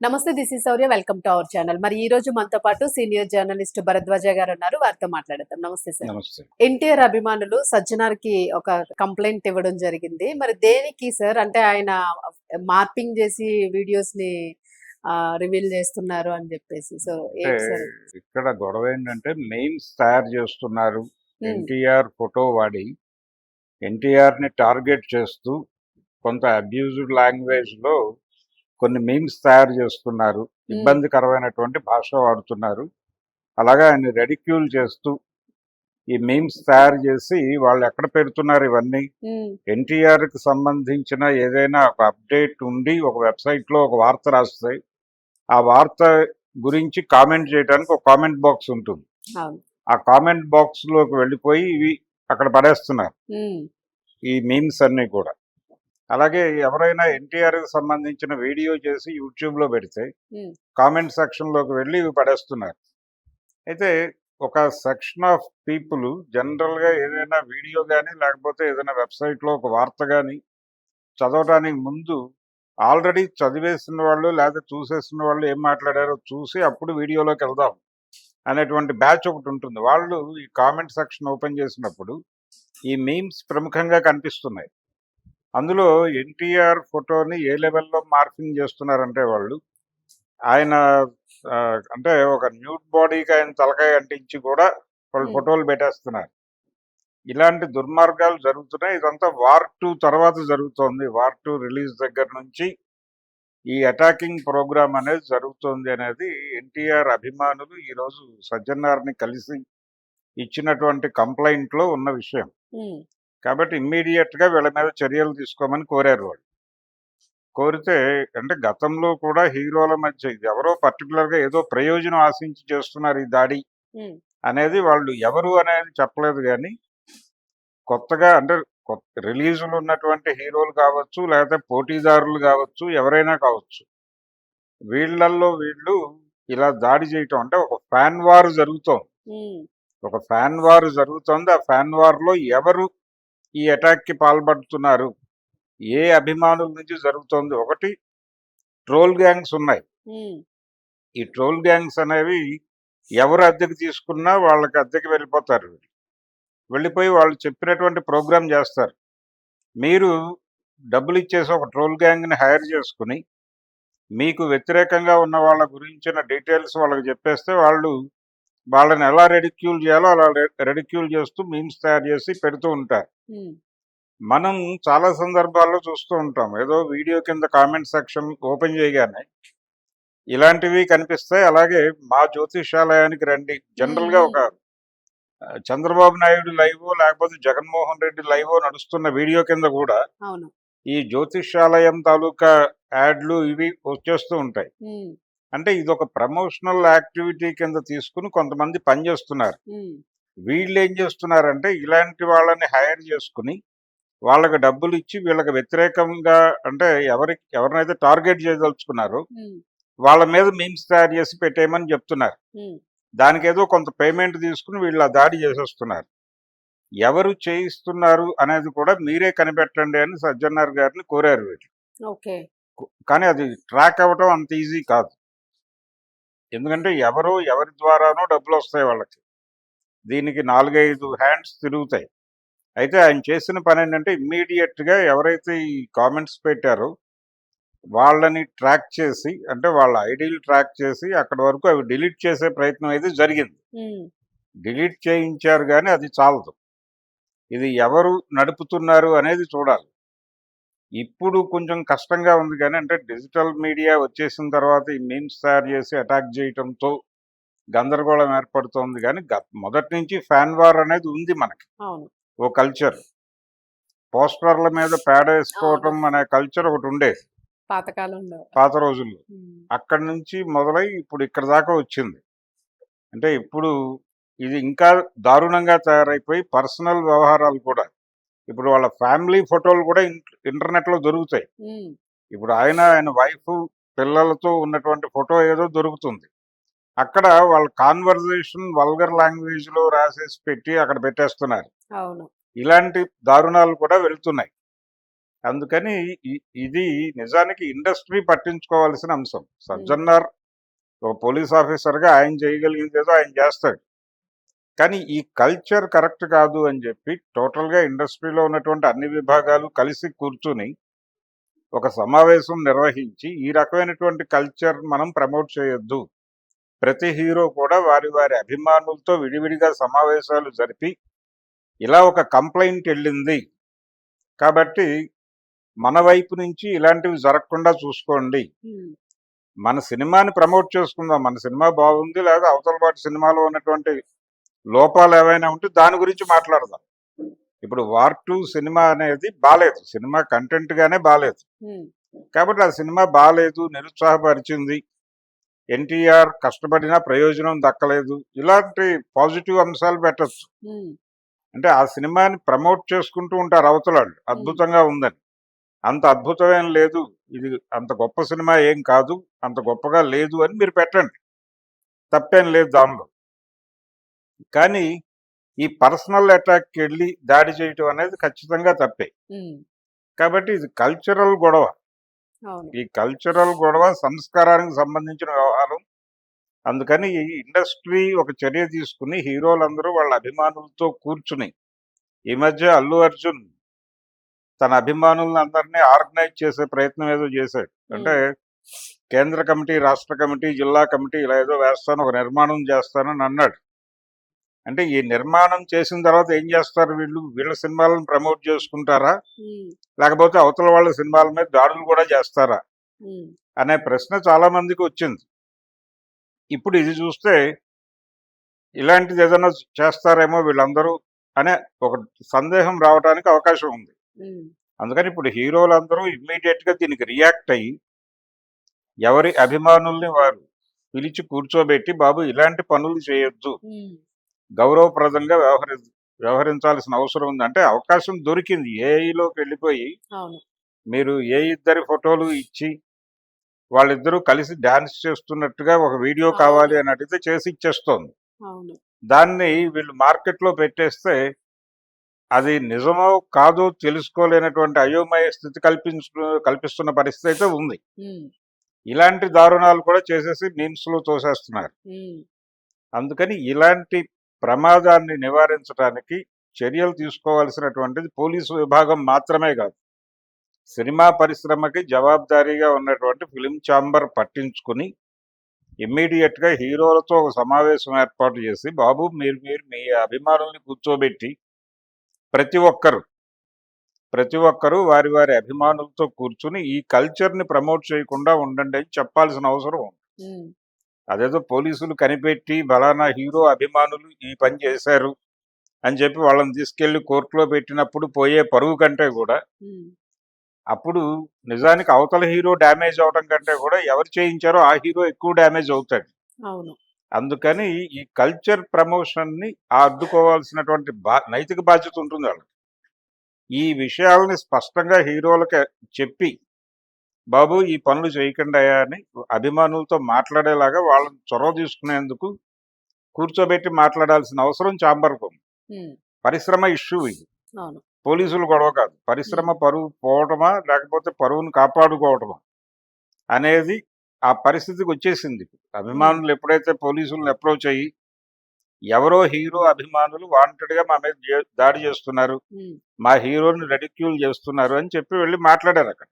నమస్తే this is Sourya welcome to our channel మరి ఈ రోజు మనతో పాటు సీనియర్ జర్నలిస్ట్ భరద్వాజ గారు ఉన్నారు. వారితో మాట్లాడతాం నమస్తే సార్ నమస్తే ఎన్టీఆర్ అభిమానులు సజ్జనార్కి ఒక కంప్లైంట్ ఇవ్వడం జరిగింది. మరి దేనికి సార్ అంటే ఆయన మార్పింగ్ చేసి వీడియోస్ని రివీల్ చేస్తున్నారు అని చెప్పేసి. సో ఇక్కడ గొడవ ఏంటంటే మెయిన్స్ తయారు చేస్తున్నారు. ఉమ్, ఎన్టీఆర్ ఫోటో వాడి ఎన్టీఆర్ని టార్గెట్ చేస్తూ కొంత అబ్యూజ్డ్ లాంగ్వేజ్లో కొన్ని మీమ్స్ తయారు చేస్తున్నారు. ఇబ్బందికరమైనటువంటి భాష వాడుతున్నారు. అలాగే ఆయన రెడిక్యూల్ చేస్తూ ఈ మీమ్స్ తయారు చేసి వాళ్ళు ఎక్కడ పెడుతున్నారు ఇవన్నీ? ఎన్టీఆర్కి సంబంధించిన ఏదైనా ఒక అప్డేట్ ఉండి ఒక వెబ్సైట్లో ఒక వార్త రాస్తే ఆ వార్త గురించి కామెంట్ చేయడానికి ఒక కామెంట్ బాక్స్ ఉంటుంది. ఆ కామెంట్ బాక్స్లోకి వెళ్ళిపోయి ఇవి అక్కడ పడేస్తున్నారు. ఈ మీమ్స్ అన్ని కూడా. అలాగే ఎవరైనా ఎన్టీఆర్కి సంబంధించిన వీడియో చేసి యూట్యూబ్లో పెడితే కామెంట్ సెక్షన్లోకి వెళ్ళి ఇవి పడేస్తున్నారు. అయితే ఒక సెక్షన్ ఆఫ్ పీపుల్ జనరల్గా ఏదైనా వీడియో కానీ లేకపోతే ఏదైనా వెబ్సైట్లో ఒక వార్త కానీ చదవడానికి ముందు ఆల్రెడీ చదివేసిన వాళ్ళు లేదా చూసేసిన వాళ్ళు ఏం మాట్లాడారో చూసి అప్పుడు వీడియోలోకి వెళ్దాం అనేటువంటి బ్యాచ్ ఒకటి ఉంటుంది. వాళ్ళు ఈ కామెంట్ సెక్షన్ ఓపెన్ చేసినప్పుడు ఈ మీమ్స్ ప్రముఖంగా కనిపిస్తున్నాయి. అందులో ఎన్టీఆర్ ఫోటోని ఏ లెవెల్లో మార్కింగ్ చేస్తున్నారంటే వాళ్ళు ఆయన అంటే ఒక న్యూడ్ బాడీకి ఆయన తలకాయ అంటించి కూడా వాళ్ళు. ఫోటోలు పెట్టేస్తున్నారు. ఇలాంటి దుర్మార్గాలు జరుగుతున్నాయి. ఇదంతా వార్ టూ తర్వాత జరుగుతోంది. వార్ టూ రిలీజ్ దగ్గర నుంచి ఈ అటాకింగ్ ప్రోగ్రామ్ అనేది జరుగుతోంది అనేది ఎన్టీఆర్ అభిమానులు ఈరోజు సజ్జన్నార్ని కలిసి ఇచ్చినటువంటి కంప్లైంట్లో ఉన్న విషయం. కాబట్టి ఇమ్మీడియట్గా వీళ్ళ మీద చర్యలు తీసుకోమని కోరారు వాళ్ళు. కోరితే అంటే గతంలో కూడా హీరోల మధ్య ఇది ఎవరో పర్టికులర్గా ఏదో ప్రయోజనం ఆశించి చేస్తున్నారు ఈ దాడి అనేది వాళ్ళు ఎవరు అనేది చెప్పలేదు కానీ కొత్తగా అంటే కొత్త రిలీజులు ఉన్నటువంటి హీరోలు కావచ్చు లేకపోతే పోటీదారులు కావచ్చు ఎవరైనా కావచ్చు వీళ్ళల్లో వీళ్ళు ఇలా దాడి చేయటం అంటే ఒక ఫ్యాన్ వార్ జరుగుతోంది. ఒక ఫ్యాన్ వార్ జరుగుతోంది. ఆ ఫ్యాన్ వార్లో ఎవరు ఈ అటాక్కి పాల్పడుతున్నారు. ఏ అభిమానుల నుంచి జరుగుతోంది ఒకటి ట్రోల్ గ్యాంగ్స్ ఉన్నాయి. ఈ ట్రోల్ గ్యాంగ్స్ అనేవి ఎవరు అద్దెకి తీసుకున్నా వాళ్ళకి అద్దెకి వెళ్ళిపోతారు వీళ్ళు. వెళ్ళిపోయి వాళ్ళు చెప్పినటువంటి ప్రోగ్రామ్ చేస్తారు. మీరు డబ్బులు ఇచ్చేసి ఒక ట్రోల్ గ్యాంగ్ని హైర్ చేసుకుని మీకు వ్యతిరేకంగా ఉన్న వాళ్ళ గురించిన డీటెయిల్స్ వాళ్ళకి చెప్పేస్తే వాళ్ళు వాళ్ళని ఎలా రెడిక్యూల్ చేయాలో అలా రెడిక్యూల్ చేస్తూ మీమ్స్ తయారు చేసి పెడుతూ ఉంటారు. మనం చాలా సందర్భాల్లో చూస్తూ ఉంటాం. ఏదో వీడియో కింద కామెంట్ సెక్షన్ ఓపెన్ చేయగానే ఇలాంటివి కనిపిస్తాయి. అలాగే మా జ్యోతిషాలయానికి రండి. జనరల్గా ఒక చంద్రబాబు నాయుడు లైవ్ లేకపోతే జగన్మోహన్ రెడ్డి లైవ్ నడుస్తున్న వీడియో కింద కూడా ఈ జ్యోతిషాలయం తాలూకా యాడ్లు ఇవి వచ్చేస్తూ ఉంటాయి. అంటే ఇది ఒక ప్రమోషనల్ యాక్టివిటీ కింద తీసుకుని కొంతమంది పనిచేస్తున్నారు వీళ్ళు ఏం చేస్తున్నారంటే ఇలాంటి వాళ్ళని హైర్ చేసుకుని వాళ్ళకి డబ్బులు ఇచ్చి వీళ్ళకి వ్యతిరేకంగా అంటే ఎవరికి ఎవరినైతే టార్గెట్ చేయదలుచుకున్నారో వాళ్ళ మీద మీమ్స్ తయారు చేసి పెట్టేయమని చెప్తున్నారు. దానికి ఏదో కొంత పేమెంట్ తీసుకుని వీళ్ళు ఆ దాడి చేసేస్తున్నారు. ఎవరు చేయిస్తున్నారు అనేది కూడా మీరే కనిపెట్టండి అని సజ్జన్నార్ గారిని కోరారు వీళ్ళు. ఓకే. కానీ అది ట్రాక్ అవ్వటం అంత ఈజీ కాదు. ఎందుకంటే ఎవరో ఎవరి ద్వారానో డబ్బులు వస్తాయి వాళ్ళకి. దీనికి నాలుగైదు హ్యాండ్స్ తిరుగుతాయి. అయితే ఆయన చేసిన పని ఏంటంటే ఇమ్మీడియట్గా ఎవరైతే ఈ కామెంట్స్ పెట్టారో వాళ్ళని ట్రాక్ చేసి అంటే వాళ్ళ ఐడీలు ట్రాక్ చేసి అక్కడ వరకు అవి డిలీట్ చేసే ప్రయత్నం అయితే జరిగింది. డిలీట్ చేయించారు కానీ అది చాలదు. ఇది ఎవరు నడుపుతున్నారు అనేది చూడాలి. ఇప్పుడు కొంచెం కష్టంగా ఉంది కానీ అంటే డిజిటల్ మీడియా వచ్చేసిన తర్వాత ఈ మీమ్స్ తయారు చేసి అటాక్ చేయటంతో గందరగోళం ఏర్పడుతోంది కానీ మొదటి నుంచి ఫ్యాన్ వార్ అనేది ఉంది మనకి. ఓ కల్చర్ పోస్టర్ల మీద పేడ వేసుకోవటం అనే కల్చర్ ఒకటి ఉండేది. పాతకాలంలో పాత రోజుల్లో. అక్కడి నుంచి మొదలై ఇప్పుడు ఇక్కడ దాకా వచ్చింది. అంటే ఇప్పుడు ఇది ఇంకా దారుణంగా తయారైపోయి పర్సనల్ వ్యవహారాలు కూడా ఇప్పుడు వాళ్ళ ఫ్యామిలీ ఫోటోలు కూడా ఇంటర్నెట్లో దొరుకుతాయి. ఇప్పుడు ఆయన ఆయన వైఫ్ పిల్లలతో ఉన్నటువంటి ఫోటో ఏదో దొరుకుతుంది. అక్కడ వాళ్ళ కాన్వర్జేషన్ వల్గర్ లాంగ్వేజ్లో రాసేసి పెట్టి అక్కడ పెట్టేస్తున్నారు. ఇలాంటి దారుణాలు కూడా వెళ్తున్నాయి. అందుకని ఇది నిజానికి ఇండస్ట్రీ పట్టించుకోవాల్సిన అంశం. సజ్జన్నార్ ఒక పోలీస్ ఆఫీసర్గా ఆయన చేయగలిగింది ఏదో ఆయన చేస్తాడు. కానీ ఈ కల్చర్ కరెక్ట్ కాదు అని చెప్పి టోటల్గా ఇండస్ట్రీలో ఉన్నటువంటి అన్ని విభాగాలు కలిసి కూర్చుని ఒక సమావేశం నిర్వహించి ఈ రకమైనటువంటి కల్చర్ మనం ప్రమోట్ చేయొద్దు. ప్రతి హీరో కూడా వారి వారి అభిమానులతో విడివిడిగా సమావేశాలు జరిపి ఇలా ఒక కంప్లైంట్ వెళ్ళింది. కాబట్టి మన వైపు నుంచి ఇలాంటివి జరగకుండా చూసుకోండి. మన సినిమాని ప్రమోట్ చేసుకుందాం. మన సినిమా బాగుంది లేదా అవతల పాటి సినిమాలో ఉన్నటువంటి లోపాలు ఏవైనా ఉంటే దాని గురించి మాట్లాడదాం. ఇప్పుడు వార్ టూ సినిమా అనేది బాలేదు. సినిమా కంటెంట్ గానే బాలేదు. ఉమ్, కాబట్టి ఆ సినిమా బాలేదు నిరుత్సాహపరిచింది. ఎన్టీఆర్ కష్టపడినా ప్రయోజనం దక్కలేదు. ఇలాంటి పాజిటివ్ అంశాలు పెట్టచ్చు. అంటే ఆ సినిమాని ప్రమోట్ చేసుకుంటూ ఉంటారు అవతలాళ్ళు. అద్భుతంగా ఉందని. అంత అద్భుతమేం లేదు. ఇది అంత గొప్ప సినిమా ఏం కాదు. అంత గొప్పగా లేదు అని మీరు పెట్టండి. తప్పేం లేదు దానిలో. కానీ ఈ పర్సనల్ అటాక్కి వెళ్ళి దాడి చేయటం అనేది ఖచ్చితంగా తప్పే. కాబట్టి ఇది కల్చరల్ గొడవ. ఈ కల్చరల్ గొడవ సంస్కారానికి సంబంధించిన వ్యవహారం. అందుకని ఈ ఇండస్ట్రీ ఒక చర్య తీసుకుని హీరోలందరూ వాళ్ళ అభిమానులతో కూర్చుని ఈ మధ్య అల్లు అర్జున్ తన అభిమానులను అందరినీ ఆర్గనైజ్ చేసే ప్రయత్నం ఏదో చేశాడు. అంటే కేంద్ర కమిటీ రాష్ట్ర కమిటీ జిల్లా కమిటీ ఇలా ఏదో వేస్తాను ఒక నిర్మాణం చేస్తానని అన్నాడు. అంటే ఈ నిర్మాణం చేసిన తర్వాత ఏం చేస్తారు వీళ్ళు? వీళ్ళ సినిమాలను ప్రమోట్ చేసుకుంటారా? లేకపోతే అవతల వాళ్ళ సినిమాల మీద దాడులు కూడా చేస్తారా? అనే ప్రశ్న చాలా మందికి వచ్చింది. ఇప్పుడు ఇది చూస్తే ఇలాంటిది ఏదైనా చేస్తారేమో వీళ్ళందరూ అనే ఒక సందేహం రావడానికి అవకాశం ఉంది. అందుకని ఇప్పుడు హీరోలందరూ ఇమ్మీడియట్గా దీనికి రియాక్ట్ అయ్యి ఎవరి అభిమానుల్ని వారు పిలిచి కూర్చోబెట్టి బాబు ఇలాంటి పనులు చేయొద్దు. గౌరవప్రదంగా వ్యవహరి వ్యవహరించాల్సిన అవసరం ఉంది. అంటే అవకాశం దొరికింది. ఏఐలోకి వెళ్ళిపోయి మీరు ఏ ఇద్దరి ఫోటోలు ఇచ్చి వాళ్ళిద్దరూ కలిసి డాన్స్ చేస్తున్నట్టుగా ఒక వీడియో కావాలి అని అడిగితే చేసి ఇచ్చేస్తోంది. దాన్ని వీళ్ళు మార్కెట్లో పెట్టేస్తే అది నిజమో కాదో తెలుసుకోలేనటువంటి అయోమయ స్థితి కల్పించు కల్పిస్తున్న పరిస్థితి అయితే ఉంది. ఇలాంటి దారుణాలు కూడా చేసేసి మీమ్స్లో తోసేస్తున్నారు అందుకని ఇలాంటి ప్రమాదాన్ని నివారించడానికి చర్యలు తీసుకోవాల్సినటువంటిది పోలీసు విభాగం మాత్రమే కాదు. సినిమా పరిశ్రమకి జవాబుదారీగా ఉన్నటువంటి ఫిలిం ఛాంబర్ పట్టించుకుని ఇమ్మీడియట్గా హీరోలతో ఒక సమావేశం ఏర్పాటు చేసి బాబు మీరు మీరు మీ అభిమానుల్ని కూర్చోబెట్టి ప్రతి ఒక్కరు ప్రతి ఒక్కరూ వారి వారి అభిమానులతో కూర్చుని ఈ కల్చర్ని ప్రమోట్ చేయకుండా ఉండండి అని చెప్పాల్సిన అవసరం ఉంది. అదేదో పోలీసులు కనిపెట్టి బలానా హీరో అభిమానులు ఈ పని చేశారు అని చెప్పి వాళ్ళని తీసుకెళ్ళి కోర్టులో పెట్టినప్పుడు పోయే పరువు కంటే కూడా అప్పుడు నిజానికి అవతల హీరో డ్యామేజ్ అవడం కంటే కూడా ఎవరు చేయించారో ఆ హీరో ఎక్కువ డ్యామేజ్ అవుతాడు. అవును. అందుకని ఈ కల్చర్ ప్రమోషన్ని అడ్డుకోవాల్సినటువంటి బా నైతిక బాధ్యత ఉంటుంది వాళ్ళకి. ఈ విషయాలని స్పష్టంగా హీరోలకి చెప్పి బాబు ఈ పనులు చేయకుండా అని అభిమానులతో మాట్లాడేలాగా వాళ్ళని చొరవ తీసుకునేందుకు కూర్చోబెట్టి మాట్లాడాల్సిన అవసరం చాంబర్కు పరిశ్రమ ఇష్యూ ఇది. పోలీసులు గొడవ కాదు. పరిశ్రమ పరువు పోవటమా లేకపోతే పరువును కాపాడుకోవటమా అనేది ఆ పరిస్థితికి వచ్చేసింది అభిమానులు ఎప్పుడైతే పోలీసులను అప్రోచ్ అయ్యి ఎవరో హీరో అభిమానులు వాంటెడ్గా మా మీద దాడి చేస్తున్నారు మా హీరోని రెడిక్యూల్ చేస్తున్నారు అని చెప్పి వెళ్ళి మాట్లాడారు అక్కడ.